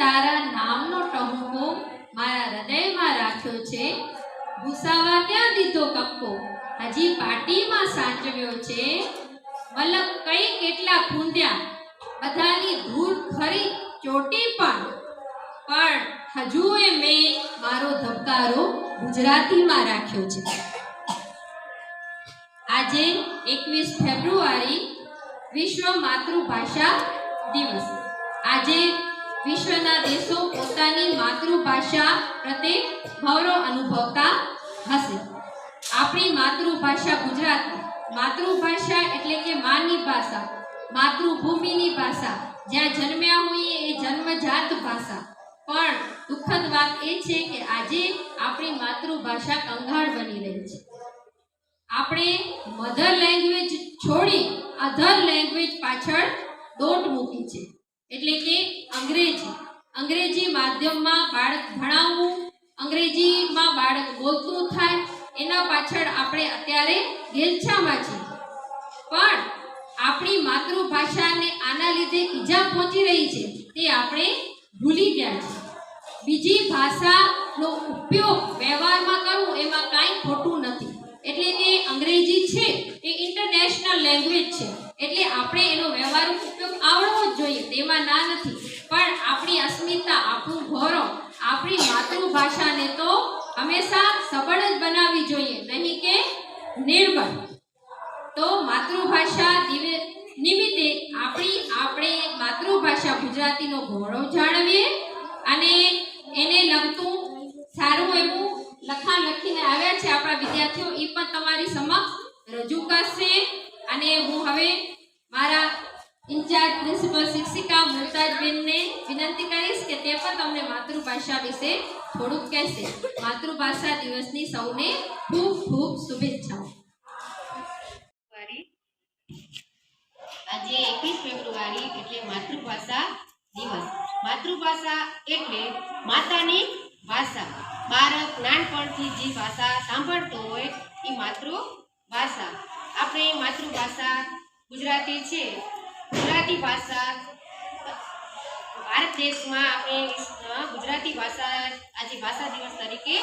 તારા નામનો ટહુકો મારા હૃદયમાં રાખ્યો છે. ભૂસાવા ક્યાં દીધો કક્કો હજી પાટીમાં સાચવ્યો છે. મલક કઈ કેટલા ફૂંદ્યા બધાની ધૂળ ખરી ચોટી પણ. પણ હજુએ મેં મારો ધબકારો ગુજરાતીમાં રાખ્યો છે. આજે એકવીસ ફેબ્રુઆરી વિશ્વ માતૃભાષા દિવસ. આજે વિશ્વના દેશો પોતાની માતૃભાષા પ્રત્યે ગૌરવ અનુભવતા હશે. આપણી માતૃભાષા ગુજરાતી. માતૃભાષા એટલે કે માની ભાષા. માતૃભૂમિની ભાષા. જ્યાં જન્મ્યા હોઈએ એ જન્મજાત ભાષા. પણ દુઃખદ વાત એ છે કે આજે આપણી માતૃભાષા કંગાળ બની રહી છે. આપણે મધર લેંગ્વેજ છોડી અધર લેંગ્વેજ પાછળ દોટ મૂકી છે. એટલે કે અંગ્રેજી. અંગ્રેજી માધ્યમમાં બાળક ભણાવવું, અંગ્રેજીમાં બાળક બોલતું થાય, એના પાછળ આપણે અત્યારે ગેલછામાં છીએ. પણ આપણી માતૃભાષાને આના લીધે ઈજા પહોંચી રહી છે તે આપણે ભૂલી ગયા છીએ. બીજી ભાષાનો ઉપયોગ વ્યવહારમાં કરવું એમાં કાંઈ ખોટું નથી એટલે કે અંગ્રેજી છે એ ઇન્ટરનેશનલ લેંગ્વેજ છે એટલે આપણે એનો વ્યવહારિક ઉપયોગ આવડવો જ જોઈએ તેમાં ના નથી પણ આપણી અસ્મિતા આપણું ગૌરવ આપણી માતૃભાષાને તો હંમેશા સબળ જ બનાવવી જોઈએ નહીં કે નિર્બળ તો માતૃભાષા નિમિત્તે આપણી, આપણે માતૃભાષા ગુજરાતીનો ગૌરવ જાળવીએ અને એને લગતું સારું એવું લખાણ લખીને આવ્યા છે આપણા વિદ્યાર્થીઓ એ પણ તમારી સમક્ષ રજૂ કરશે. અને હું હવે મારા ઇન્ચાર્જ પ્રિન્સિપલ શિક્ષિકા મુમતાજબેનને વિનંતી કરીશ કે તે પણ તમને માતૃભાષા વિશે થોડુંક કહેશે. માતૃભાષા દિવસની સૌને ખૂબ ખૂબ શુભેચ્છાઓ ફેબ્રુઆરી આજે એકવીસ ફેબ્રુઆરી એટલે માતૃભાષા દિવસ. માતૃભાષા એટલે માતાની ભાષા. બાળક નાનપણથી જે ભાષા સાંભળતો હોય એ માતૃભાષા. આપણે માતૃભાષા ગુજરાતી છે. ગુજરાતી ભાષા ભારત દેશમાં આપણે ગુજરાતી ભાષા આજે ભાષા દિવસ તરીકે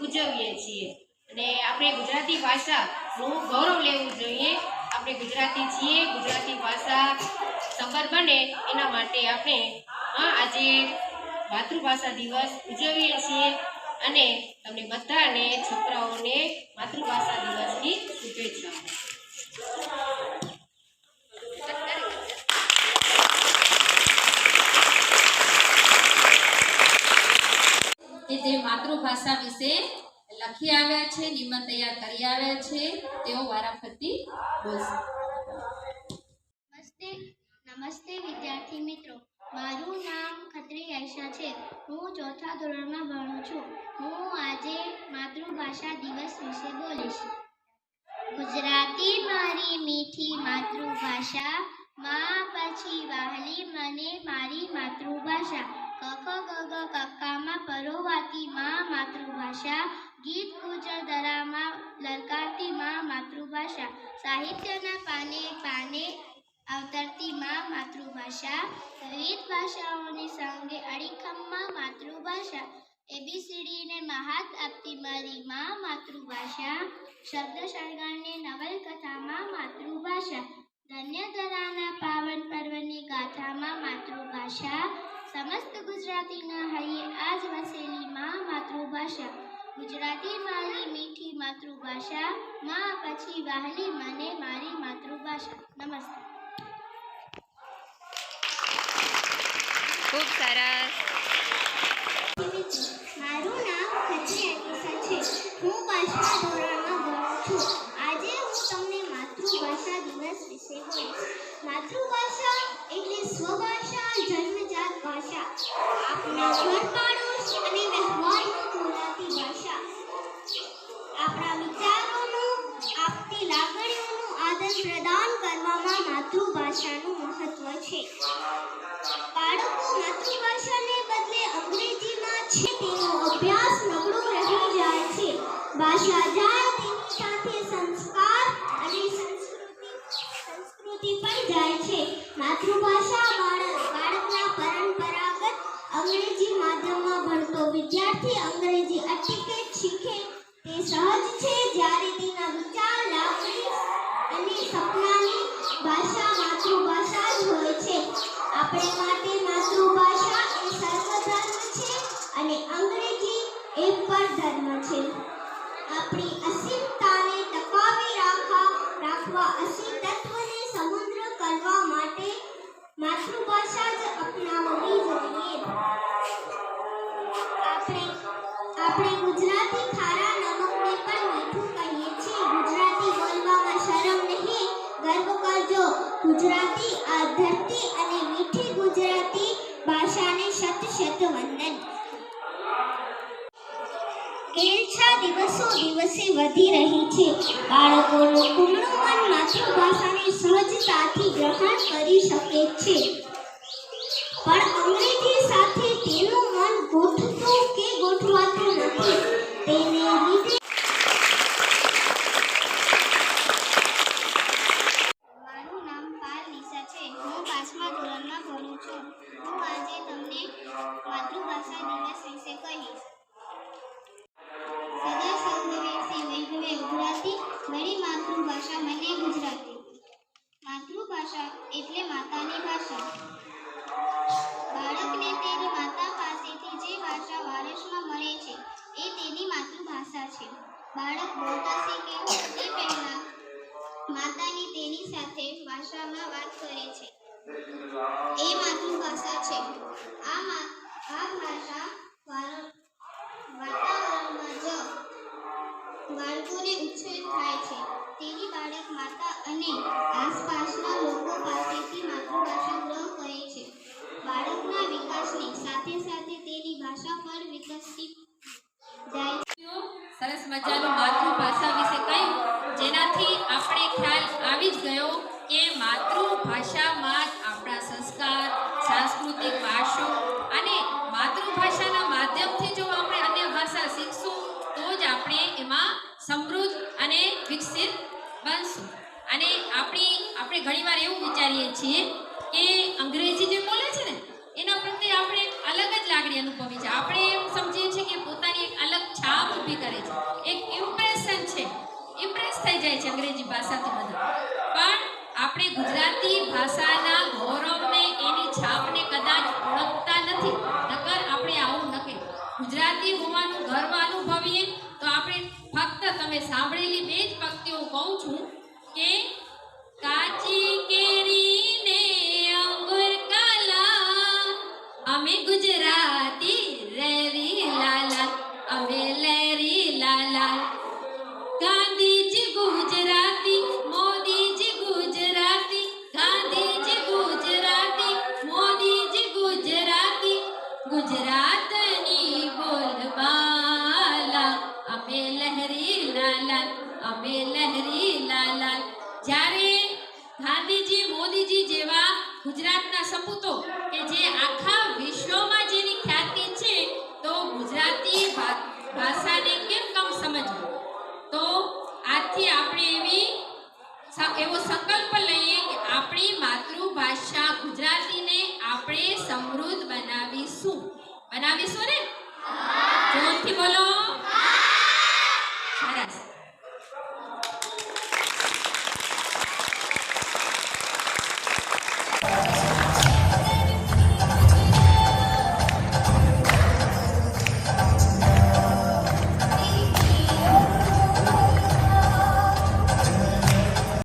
ઉજવીએ છીએ. અને આપણે ગુજરાતી ભાષાનું ગૌરવ લેવું જોઈએ. આપણે ગુજરાતી છીએ, ગુજરાતી ભાષા સફળ બને એના માટે આપણે આજે માતૃભાષા દિવસ ઉજવીએ છીએ અને તમને બધાને છોકરાઓને માતૃભાષા દિવસની શુભેચ્છાઓ. જે માતૃભાષા વિશે લખી આવ્યા છે, નિબંધ તૈયાર કરી આવ્યા છે, તેઓ વારાફરતી બોલશે. નમસ્તે નમસ્તે વિદ્યાર્થી મિત્રો. મારું નામ ખત્રી આયશા છે. હું ચોથા ધોરણમાં ભણું છું. હું આજે માતૃભાષા દિવસ વિશે બોલીશ. ગુજરાતી મારી મીઠી માતૃભાષા, માં પછી વહાલી મને મારી માતૃભાષા. કખ ગગ કક્કામાં પરોવાતી માં માતૃભાષા ગીત ગુજર દરામાં લલકારતી માં માતૃભાષા, સાહિત્યના પાને પાને અવતરતી માં માતૃભાષા, વિવિધ ભાષાઓની સંગે અડીખમમાં માતૃભાષા એબીસીડીને મહાત આપતી મારી માં માતૃભાષા શબ્દ શણગારની નવલકથામાં માતૃભાષા ધન્ય ધરાના પાવન પર્વની ગાથામાં માતૃભાષા, સમસ્ત ગુજરાતીના હૈયે આજ વસેલી માં માતૃભાષા ગુજરાતી મારી મીઠી માતૃભાષા માં પછી વહાલી મને મારી માતૃભાષા. નમસ્તે. ખૂબ સરસ. મારું નામ ખત્રી અનીસા છે. હું પાંચમા ધોરણમાં ભણું છું. આજે હું તમને માતૃભાષા દિવસ વિશે બોલીશ માતૃભાષા એટલે સ્વભાષા જન્મજાત ભાષા. આપણા ઘર છે તેનો અભ્યાસ નબળો રહી જાય છે ભાષા જાય રાખવા અસીમ તત્વને સમુદ્ર કરવા માટે માતૃભાષા જ અપનાવવી જોઈએ. આપણે આપણે ગુજરાતી ખારા નમકને પણ મીઠું કહીએ છીએ. ગુજરાતી બોલવામાં શરમ નહીં. ગર્વ કરજો ગુજરાતી આ ધરતી અને મીઠી ગુજરાતી ભાષાને શત શત વંદન. કેળછા દિવસો દિવસે વધી રહી છે. બાળકોનું કુમળું મન ભાષાને સહજતાથી ગ્રહણ કરી શકે છે. પણ અંગ્રેજી સાથે તેનું મન ગોઠતું કે ગોઠવાતું નથી, તેને લીધે નામ પાલ છે. હું પાંચમા ધોરણમાં ભણું છું. હું આજે તમને માતૃભાષા માતૃભાષા મને ગુજરાતી. માતૃભાષા એટલે માતાની ભાષા. બાળકને તેની માતા પાસેથી જે ભાષા વારસમાં મળે છે, એ તેની માતૃભાષા છે. બાળક બોલતા શીખે તે પહેલા માતાની તેની સાથે ભાષામાં વાત કરે છે. એ માતૃભાષા છે. આ ભાષા વાર- વાતાવરણમાં જ બાળકોને ઉછેર થાય છે. તેની બાળક માતા અને આસપાસના લોકો પાસેથી માતૃભાષા ગ્રહણ કરે છે. બાળકના વિકાસની સાથે સાથે તેની ભાષા પણ વિકસિત જાય સરસ મજાનું માતૃભાષા વિશે કહ્યું જેનાથી આપણે ખ્યાલ આવી જ ગયો કે માતૃભાષામાં જ આપણા સંસ્કાર એમાં સમૃદ્ધ અને વિકસિત બનશું. અને આપણી, આપણે ઘણીવાર એવું વિચારીએ છીએ કે અંગ્રેજી જે બોલે છે ને, એના પ્રત્યે આપણે અલગ જ લાગણી અનુભવી છે. આપણે એમ સમજીએ છીએ કે પોતાની એક અલગ છાપ ઊભી કરે છે. એક ઇમ્પ્રેશન છે. ઇમ્પ્રેસ થઈ જાય છે અંગ્રેજી ભાષાથી બધા. પણ આપણે ગુજરાતી ભાષાના ગૌરવને, એની છાપને અમે ગુજરાતી રેરી લાલા અમે લેરી લાલા ગાંધીજી ગુજરાતી મોદીજી ગુજરાતી ગાંધીજી ગુજરાતી મોદીજી ગુજરાતી ગુજરાતની બોલબાલા અમે લહેરી લાલા અમે લહેરી લાલા જ્યારે ગાંધીજી મોદીજી જેવા ગુજરાતના સપૂતો